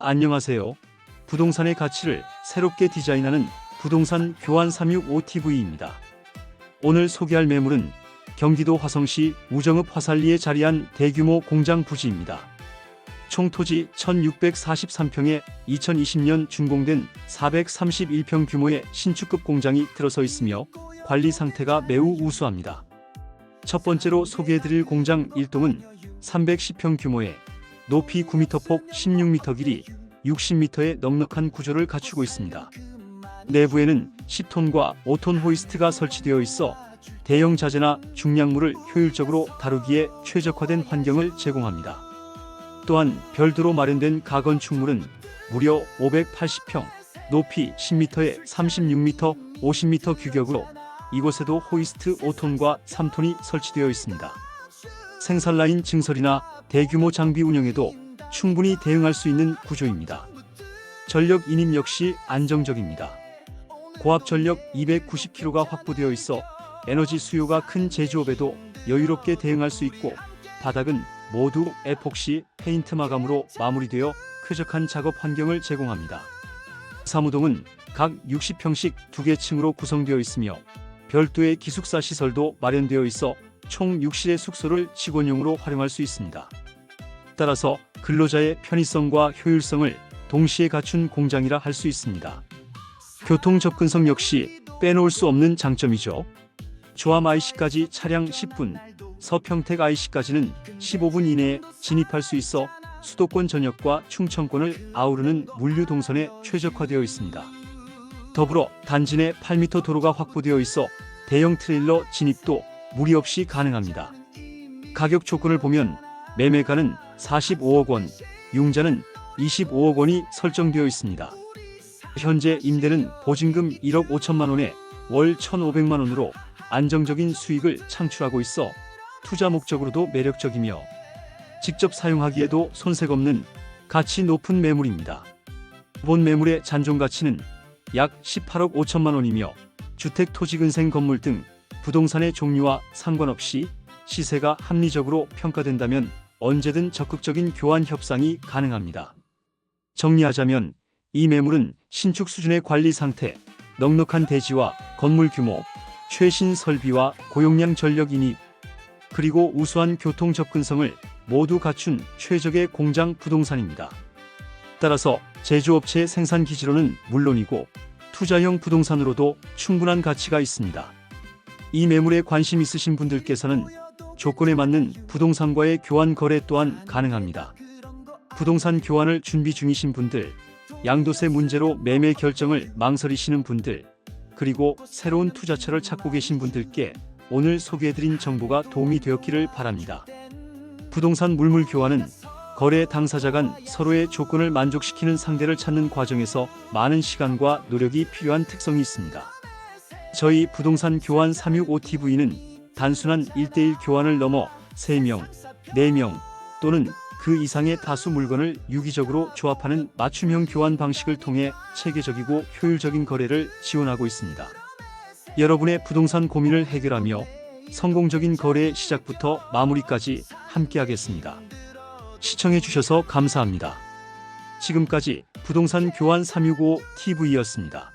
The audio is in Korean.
안녕하세요. 부동산의 가치를 새롭게 디자인하는 부동산 교환 365TV입니다. 오늘 소개할 매물은 경기도 화성시 우정읍 화살리에 자리한 대규모 공장 부지입니다. 총 토지 1643평에 2020년 준공된 431평 규모의 신축급 공장이 들어서 있으며 관리 상태가 매우 우수합니다. 첫 번째로 소개해드릴 공장 1동은 310평 규모의 높이 9m 폭 16m 길이 60m의 넉넉한 구조를 갖추고 있습니다. 내부에는 10톤과 5톤 호이스트가 설치되어 있어 대형 자재나 중량물을 효율적으로 다루기에 최적화된 환경을 제공합니다. 또한 별도로 마련된 가건축물은 무려 580평, 높이 10m에 36m, 50m 규격으로 이곳에도 호이스트 5톤과 3톤이 설치되어 있습니다. 생산 라인 증설이나 대규모 장비 운영에도 충분히 대응할 수 있는 구조입니다. 전력 인임 역시 안정적입니다. 고압 전력 290kg가 확보되어 있어 에너지 수요가 큰 제조업에도 여유롭게 대응할 수 있고 바닥은 모두 에폭시 페인트 마감으로 마무리되어 쾌적한 작업 환경을 제공합니다. 사무동은 각 60평씩 두 개 층으로 구성되어 있으며 별도의 기숙사 시설도 마련되어 있어 총 6실의 숙소를 직원용으로 활용할 수 있습니다. 따라서 근로자의 편의성과 효율성을 동시에 갖춘 공장이라 할 수 있습니다. 교통 접근성 역시 빼놓을 수 없는 장점이죠. 조암 IC까지 차량 10분, 서평택 IC까지는 15분 이내에 진입할 수 있어 수도권 전역과 충청권을 아우르는 물류 동선에 최적화되어 있습니다. 더불어 단지 내 8m 도로가 확보되어 있어 대형 트레일러 진입도 무리 없이 가능합니다. 가격 조건을 보면 매매가는 45억 원, 융자는 25억 원이 설정되어 있습니다. 현재 임대는 보증금 1억 5천만 원에 월 1,500만 원으로 안정적인 수익을 창출하고 있어 투자 목적으로도 매력적이며 직접 사용하기에도 손색 없는 가치 높은 매물입니다. 본 매물의 잔존 가치는 약 18억 5천만 원이며 주택 토지 근생 건물 등 부동산의 종류와 상관없이 시세가 합리적으로 평가된다면 언제든 적극적인 교환 협상이 가능합니다. 정리하자면 이 매물은 신축 수준의 관리 상태, 넉넉한 대지와 건물 규모, 최신 설비와 고용량 전력 인입, 그리고 우수한 교통 접근성을 모두 갖춘 최적의 공장 부동산입니다. 따라서 제조업체 생산 기지로는 물론이고 투자형 부동산으로도 충분한 가치가 있습니다. 이 매물에 관심 있으신 분들께서는 조건에 맞는 부동산과의 교환 거래 또한 가능합니다. 부동산 교환을 준비 중이신 분들, 양도세 문제로 매매 결정을 망설이시는 분들, 그리고 새로운 투자처를 찾고 계신 분들께 오늘 소개해드린 정보가 도움이 되었기를 바랍니다. 부동산 물물 교환은 거래 당사자 간 서로의 조건을 만족시키는 상대를 찾는 과정에서 많은 시간과 노력이 필요한 특성이 있습니다. 저희 부동산 교환 365TV는 단순한 1대1 교환을 넘어 3명, 4명 또는 그 이상의 다수 물건을 유기적으로 조합하는 맞춤형 교환 방식을 통해 체계적이고 효율적인 거래를 지원하고 있습니다. 여러분의 부동산 고민을 해결하며 성공적인 거래의 시작부터 마무리까지 함께하겠습니다. 시청해주셔서 감사합니다. 지금까지 부동산 교환 365TV였습니다.